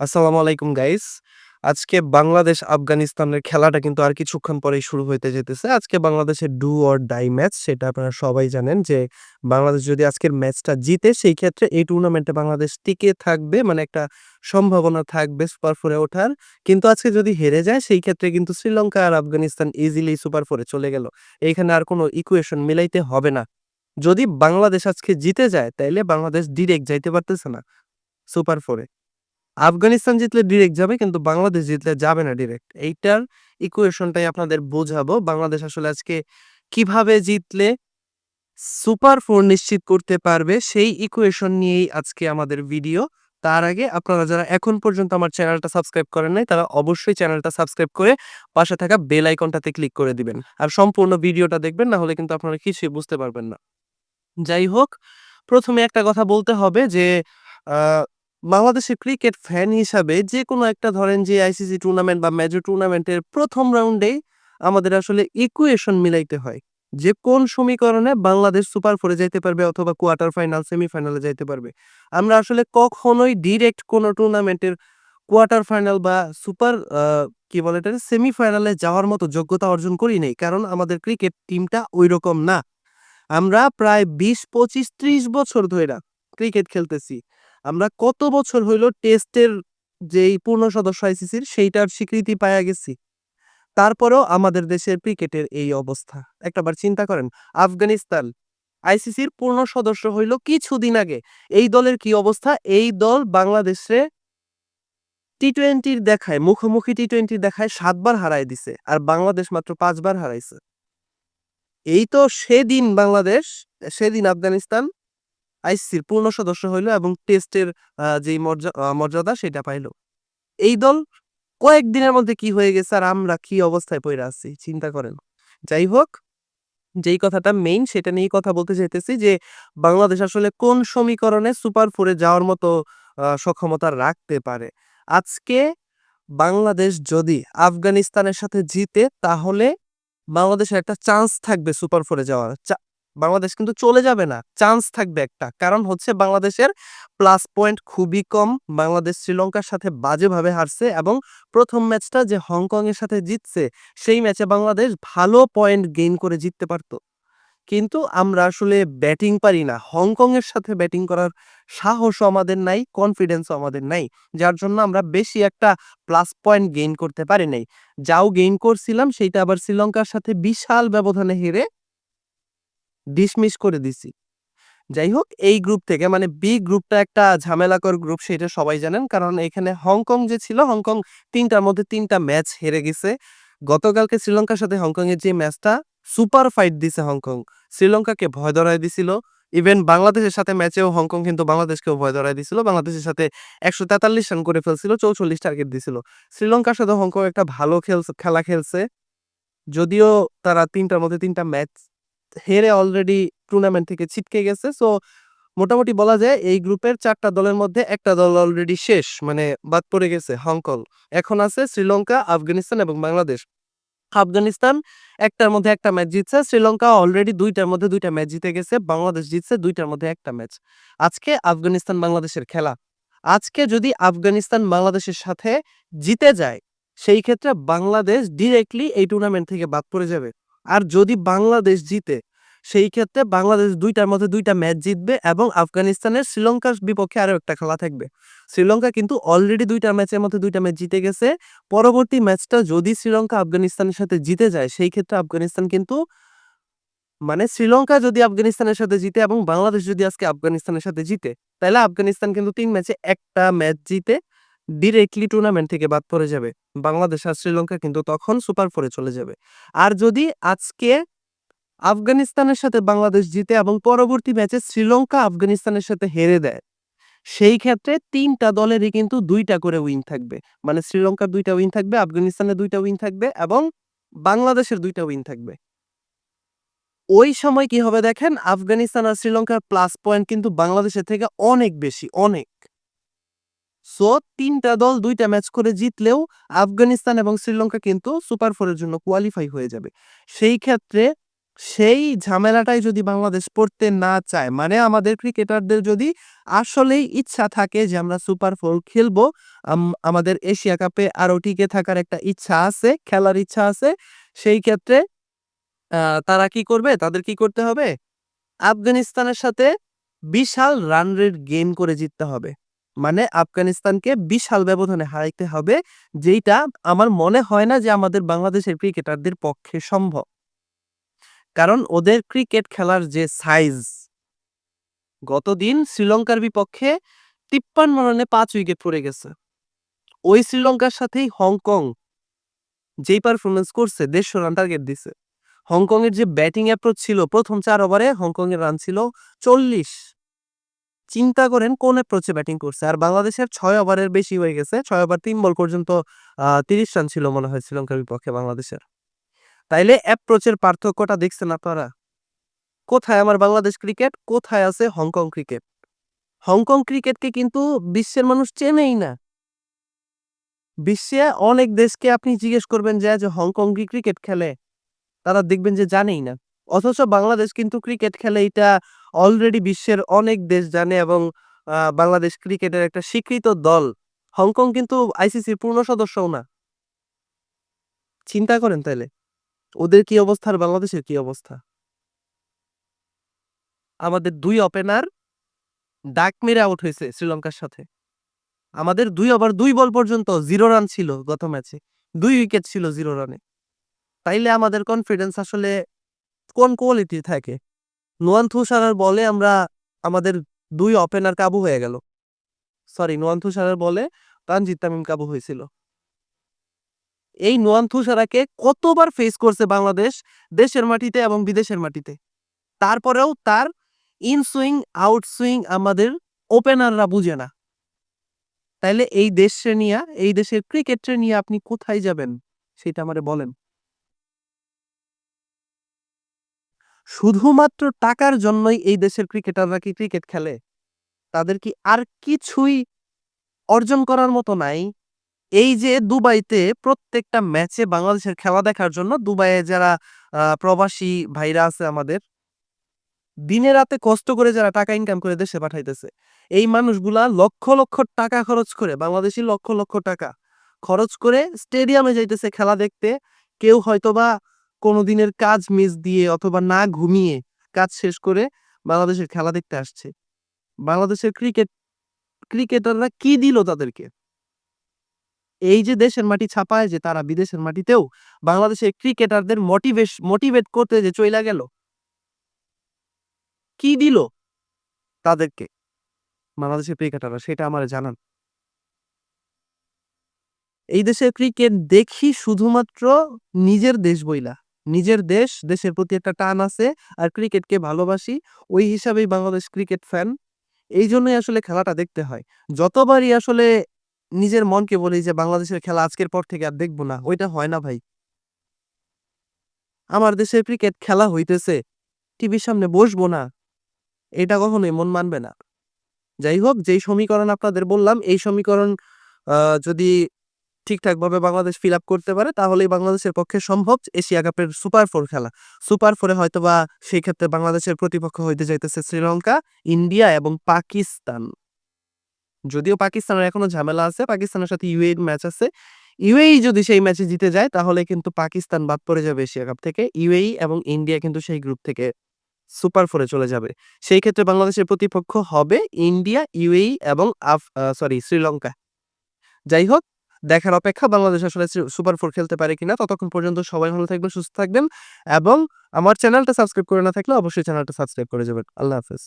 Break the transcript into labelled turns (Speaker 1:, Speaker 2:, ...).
Speaker 1: আসসালামু আলাইকুম গাইস। আজকে বাংলাদেশ আফগানিস্তানের খেলাটা কিন্তু আর কিছুক্ষণ পরেই শুরু হইতে যেতেছে। আজকে বাংলাদেশের ডু অর ডাই ম্যাচ সেটা আপনারা সবাই জানেন যে, বাংলাদেশ যদি আজকের ম্যাচটা জিতে, সেই ক্ষেত্রে এই টুর্নামেন্টে বাংলাদেশ টিকে থাকবে মানে একটা সম্ভাবনা থাকবে সুপার ফোরে ওঠার। কিন্তু আজকে যদি হেরে যায়, সেই ক্ষেত্রে কিন্তু শ্রীলঙ্কা আর আফগানিস্তান ইজিলি সুপার ফোরে চলে গেল। এইখানে আর কোনো ইকুয়েশন মিলাইতে হবে না। যদি বাংলাদেশ আজকে জিতে যায়, তাইলে বাংলাদেশ ডিরেক্ট যাইতে পারতেছে না সুপার ফোরে। আফগানিস্তান জিতলে ডিরেক্ট যাবে কিন্তু বাংলাদেশ জিতলে যাবে না ডিরেক্ট। এইটার ইকুয়েশনটাই আপনাদের বোঝাবো। বাংলাদেশ আসলে আজকে কীভাবে জিতলে সুপার ফোর নিশ্চিত করতে পারবে সেই ইকুয়েশন নিয়েই আজকে আমাদের ভিডিও। তার আগে আপনারা যারা এখন পর্যন্ত আমার চ্যানেলটা সাবস্ক্রাইব করেন নাই তারা অবশ্যই চ্যানেলটা সাবস্ক্রাইব করে পাশে থাকা বেল আইকনটাতে ক্লিক করে দিবেন। আর সম্পূর্ণ ভিডিওটা দেখবেন না হলে কিন্তু আপনারা কিছুই বুঝতে পারবেন না। যাই হোক, প্রথমে একটা কথা বলতে হবে যে বাংলাদেশের ক্রিকেট ফ্যান হিসাবে যেকোনো একটা ধরেন যে আইসিসি টুর্নামেন্ট বা মেজর টুর্নামেন্টের প্রথম রাউন্ডেই আমাদের আসলে ইকুয়েশন মিলাইতে হয়। যে কোন সমীকরণে বাংলাদেশ সুপার ফোরে যাইতে পারবে অথবা কোয়ার্টার ফাইনাল, সেমিফাইনালে যাইতে পারবে। আমরা আসলে কখনোই ডিরেক্ট কোনো টুর্নামেন্টের কোয়ার্টার ফাইনাল বা সুপার কি বলে এটাকে সেমিফাইনালে যাওয়ার মতো যোগ্যতা অর্জন করি নাই। কারণ আমাদের ক্রিকেট টিমটা ঐরকম না। আমরা প্রায় ২০, ২৫, ৩০ বছর ধরে ক্রিকেট খেলতেছি। আমরা কত বছর হইল টেস্টের যেই পূর্ণ সদস্য আইসিসির সেইটার স্বীকৃতি পাইয়া গেছি। তারপরেও আমাদের দেশের ক্রিকেটের এই অবস্থা। একটাবার চিন্তা করেন আফগানিস্তান আইসিসির পূর্ণ সদস্য হইল কিছুদিন আগে। এই দলের কি অবস্থা? এই দল বাংলাদেশে টি-টোয়েন্টির দেখায় মুখোমুখি টি-টোয়েন্টির দেখায় ৭ বার হারায় দিছে। আর বাংলাদেশ মাত্র পাঁচবার হারাইছে। এই তো সেদিন বাংলাদেশ, সেদিন আফগানিস্তান আইসিসির পূর্ণ সদস্য হইল এবং টেস্টের যেই মর্যা মর্যাদা সেটা পাইল। এই দল কয়েকদিনের মধ্যে কি হয়ে গেছে আর আমরা কি অবস্থায় পড়ে আছি চিন্তা করেন। যাই হোক, যেই কথাটা মেইন সেটা নিয়েই কথা বলতে চাইতেছি যে বাংলাদেশ আসলে কোন সমীকরণে সুপার ফোরে যাওয়ার মতো সক্ষমতা রাখতে পারে। আজকে বাংলাদেশ যদি আফগানিস্তানের সাথে জিতে তাহলে বাংলাদেশের একটা চান্স থাকবে সুপার ফোরে যাওয়ার। বাংলাদেশ কিন্তু চলে যাবে না। চান্স থাকবে একটা। কারণ হচ্ছে বাংলাদেশের প্লাস পয়েন্ট খুবই কম। বাংলাদেশ শ্রীলঙ্কার সাথে বাজেভাবে হারছে এবং প্রথম ম্যাচটা যে হংকং এর সাথে জিতছে সেই ম্যাচে বাংলাদেশ ভালো পয়েন্ট গেইন করে জিততে পারত। কিন্তু আমরা আসলে ব্যাটিং পারি না। হংকং এর সাথে ব্যাটিং করার সাহসও আমাদের নাই, কনফিডেন্সও আমাদের নাই। যার জন্য আমরা বেশি একটা প্লাস পয়েন্ট গেইন করতে পারি নাই। যাও গেইন করছিলাম সেইটা আবার শ্রীলঙ্কার সাথে বিশাল ব্যবধানে হেরে ডিসমিস করে দিছি। যাই হোক এই গ্রুপ থেকে মানে বি গ্রুপটা একটা ঝামেলাকর গ্রুপ সেটা সবাই জানেন। কারণ এখানে হংকং যে ছিল হংকং ৩ টার মধ্যে তিনটা ম্যাচ হেরে গেছে। গতকালকে শ্রীলঙ্কার সাথে হংকং এর যে ম্যাচটা সুপার ফাইট দিছে হংকং। শ্রীলঙ্কাকে ভয় ধরায় দিছিল। ইভেন বাংলাদেশের সাথে ম্যাচেও হংকং কিন্তু বাংলাদেশকেও ভয় ধরায় দিছিল। বাংলাদেশের সাথে ১৪৩ রান করে ফেলছিল, ৪৪ টার্গেট দিছিল। শ্রীলঙ্কার সাথে হংকং একটা ভালো খেলছে খেলা খেলছে। যদিও তারা তিনটার মধ্যে তিনটা ম্যাচ হেরে অলরেডি টুর্নামেন্ট থেকে ছিটকে গেছে। সো মোটামুটি বলা যায় এই গ্রুপের চারটা দলের মধ্যে একটা দল অলরেডি শেষ মানে বাদ পড়ে গেছে হংকং। এখন আছে শ্রীলঙ্কা, আফগানিস্তান এবং বাংলাদেশ। আফগানিস্তান একটার মধ্যে একটা ম্যাচ জিতছে। শ্রীলঙ্কা অলরেডি দুইটার মধ্যে দুইটা ম্যাচ জিতে গেছে। বাংলাদেশ জিতছে দুইটার মধ্যে একটা ম্যাচ। আজকে আফগানিস্তান বাংলাদেশের খেলা। আজকে যদি আফগানিস্তান বাংলাদেশের সাথে জিতে যায় সেই ক্ষেত্রে বাংলাদেশ ডিরেক্টলি এই টুর্নামেন্ট থেকে বাদ পড়ে যাবে। আর যদি বাংলাদেশ জিতে, সেই ক্ষেত্রে বাংলাদেশ দুইটার মধ্যে দুইটা ম্যাচ জিতবে এবং আফগানিস্তানের শ্রীলঙ্কার বিপক্ষে আরও একটা খেলা থাকবে। শ্রীলঙ্কা কিন্তু অলরেডি দুইটা ম্যাচের মধ্যে দুইটা ম্যাচ জিতে গেছে। পরবর্তী ম্যাচটা যদি শ্রীলঙ্কা আফগানিস্তানের সাথে জিতে যায়, সেই ক্ষেত্রে আফগানিস্তান কিন্তু মানে শ্রীলঙ্কা যদি আফগানিস্তানের সাথে জিতে এবং বাংলাদেশ যদি আজকে আফগানিস্তানের সাথে জিতে তাইলে আফগানিস্তান কিন্তু ৩ ম্যাচে একটা ম্যাচ জিতে ডিরেক্টলি টুর্নামেন্ট থেকে বাদ পড়ে যাবে। বাংলাদেশ আর শ্রীলঙ্কা কিন্তু তখন সুপার ফোরে চলে যাবে। আর যদি আজকে আফগানিস্তানের সাথে বাংলাদেশ জিতে এবং পরবর্তী ম্যাচে শ্রীলঙ্কা আফগানিস্তানের সাথে হেরে দেয় সেই ক্ষেত্রে তিনটা দলেরই কিন্তু দুইটা করে উইন থাকবে। মানে শ্রীলঙ্কার দুইটা উইন থাকবে, আফগানিস্তানের দুইটা উইন থাকবে এবং বাংলাদেশের দুইটা উইন থাকবে। ওই সময় কি হবে দেখেন আফগানিস্তান আর শ্রীলঙ্কার প্লাস পয়েন্ট কিন্তু বাংলাদেশের থেকে অনেক বেশি, অনেক। সো তিনটা দল দুইটা ম্যাচ করে জিতলেও আফগানিস্তান এবং শ্রীলঙ্কা কিন্তু সুপার ফোরের জন্য কোয়ালিফাই হয়ে যাবে। সেই ক্ষেত্রে সেই ঝামেলাটাই যদি বাংলাদেশ পড়তে না চায়, মানে আমাদের ক্রিকেটারদের যদি আসলেই ইচ্ছা থাকে যে আমরা সুপার ফোর খেলব, আম আমাদের এশিয়া কাপে আরও টিকে থাকার একটা ইচ্ছা আছে, খেলার ইচ্ছা আছে, সেই ক্ষেত্রে তারা কি করবে? তাদের কি করতে হবে? আফগানিস্তানের সাথে বিশাল রান রেট করে জিততে হবে। মানে আফগানিস্তানকে বিশাল ব্যবধানে হারাইতে হবে, যেইটা আমার মনে হয় না যে আমাদের বাংলাদেশের ক্রিকেটারদের পক্ষে সম্ভব। কারণ ওদের ক্রিকেট খেলার যে সাইজ গতদিন শ্রীলঙ্কার বিপক্ষে ৫৩ রানে পাঁচ উইকেট পড়ে গেছে। ওই শ্রীলঙ্কার সাথেই হংকং যেই পারফরম্যান্স করছে ১৫০ রান টার্গেট দিছে। হংকংয়ের যে ব্যাটিং অ্যাপ্রোচ ছিল প্রথম চার ওভারে হংকংয়ের রান ছিল ৪০ চিন্তা করেন কোন অ্যাপ্রোচে ব্যাটিং করছে। আর বাংলাদেশের ছয় ওভারের বেশি হয়ে গেছে। ছয় ওভার ৩ বল পর্যন্ত তিরিশ রান ছিল মনে হয় শ্রীলঙ্কার বিপক্ষে বাংলাদেশের। তাইলে অ্যাপ্রোচের পার্থক্যটা দেখছেন আপনারা? কোথায় আমার বাংলাদেশ ক্রিকেট, কোথায় আছে হংকং ক্রিকেট? হংকং ক্রিকেটকে কিন্তু বিশ্বের মানুষ চেনেই না। বিশ্বে অনেক দেশকে আপনি জিজ্ঞেস করবেন যে, যে হংকং কি ক্রিকেট খেলে? তারা দেখবেন যে জানেই না। অথচ বাংলাদেশ কিন্তু ক্রিকেট খেলে এইটা অলরেডি বিশ্বের অনেক দেশ জানে এবং বাংলাদেশ ক্রিকেটের একটা স্বীকৃত দল। হংকং কিন্তু আইসিসির পূর্ণ সদস্যও না। চিন্তা করেন তাইলে। ওদের কি অবস্থা আর বাংলাদেশের কি অবস্থা? আমাদের দুই ওপেনার ডাক মেরে আউট হয়েছে শ্রীলঙ্কার সাথে। আমাদের দুই ওভার দুই বল পর্যন্ত জিরো রান ছিল গত ম্যাচে। দুই উইকেট ছিল জিরো রানে। তাইলে আমাদের কনফিডেন্স আসলে কোন কোয়ালিটি থাকে? নোয়ান তুষারার বলে আমরা আমাদের দুই ওপেনার কাবু হয়ে গেল। সরি নোয়ান তুষারার বলে তানজিদ তামিম কাবু হয়েছিল। এই নোয়ান তুষারাকে কতবার ফেস করছে বাংলাদেশ দেশের মাটিতে এবং বিদেশের মাটিতে। তারপরেও তার ইন সুইং, আউট সুইং আমাদের ওপেনাররা বুঝে না। তাইলে এই দেশে নিয়া, এই দেশের ক্রিকেটরে নিয়ে আপনি কোথায় যাবেন? সেটা আমারে বলেন। শুধুমাত্র টাকার জন্যই এই দেশের ক্রিকেটাররা কি ক্রিকেট খেলে? তাদের কি আর কিছুই অর্জন করার মতো নাই? এই যে দুবাইতে প্রত্যেকটা ম্যাচে বাংলাদেশের খেলা দেখার জন্য দুবাইয়ে যারা প্রবাসী ভাইরা আছে আমাদের দিনে রাতে কষ্ট করে যারা টাকা ইনকাম করে দেশে পাঠাইতেছে। এই মানুষগুলা লক্ষ, লক্ষ টাকা খরচ করে বাংলাদেশী লক্ষ, লক্ষ টাকা খরচ করে স্টেডিয়ামে যাইতেছে খেলা দেখতে। কেউ হয়তোবা কোনো দিনের কাজ মিস দিয়ে অথবা না ঘুমিয়ে কাজ শেষ করে বাংলাদেশের খেলা দেখতে আসছে। বাংলাদেশের ক্রিকেট, ক্রিকেটাররা কি দিল তাদেরকে? এই যে দেশের মাটি ছাপায় যে তারা বিদেশের মাটিতেও বাংলাদেশের ক্রিকেটারদের মোটিভেশ মোটিভেট করতে যে চইলা গেল। কি দিল তাদেরকে? বাংলাদেশের ক্রিকেটাররা, সেটা আমারে জানান। এই দেশের ক্রিকেট দেখি শুধুমাত্র নিজের দেশ বইলা। নিজের দেশ, দেশের প্রতি একটা টান আছে আর ক্রিকেটকে ভালোবাসি। ওই হিসাবেই বাংলাদেশ ক্রিকেট ফ্যান। এই জন্যই আসলে খেলাটা দেখতে হয়। যতবারই আসলে নিজের মনকে বলি যে বাংলাদেশের খেলা আজকের পর থেকে আর দেখব না, ওইটা হয় না ভাই। আমার দেশের ক্রিকেট খেলা হইতেছে, টিভির সামনে বসবো না। এটা কখনোই মন মানবে না। যাই হোক যেই সমীকরণ আপনাদের বললাম এই সমীকরণ যদি ঠিকঠাকভাবে বাংলাদেশ ফিল আপ করতে পারে তাহলেই বাংলাদেশের পক্ষে সম্ভব এশিয়া কাপের সুপার ফোর খেলা। সুপার ফোরে হয়তো বা সেই ক্ষেত্রে বাংলাদেশের প্রতিপক্ষ হইতে যাইতেছে শ্রীলঙ্কা, ইন্ডিয়া এবং পাকিস্তান। যদিও পাকিস্তানের এখনও ঝামেলা আছে। পাকিস্তানের সাথে ইউএইর ম্যাচ আছে। ইউএই যদি সেই ম্যাচে জিতে যায় তাহলে কিন্তু পাকিস্তান বাদ পড়ে যাবে এশিয়া কাপ থেকে। ইউএই এবং ইন্ডিয়া কিন্তু সেই গ্রুপ থেকে সুপার ফোরে চলে যাবে। সেই ক্ষেত্রে বাংলাদেশের প্রতিপক্ষ হবে ইন্ডিয়া, ইউএই এবং আফ সরি শ্রীলঙ্কা। যাই হোক দেখার অপেক্ষা বাংলাদেশ আসলে সুপার ফোর খেলতে পারে কিনা। ততক্ষণ পর্যন্ত সবাই ভালো থাকবেন, সুস্থ থাকবেন এবং আমার চ্যানেলটা সাবস্ক্রাইব করে না থাকলে অবশ্যই চ্যানেলটা সাবস্ক্রাইব করে যাবেন। আল্লাহ হাফেজ।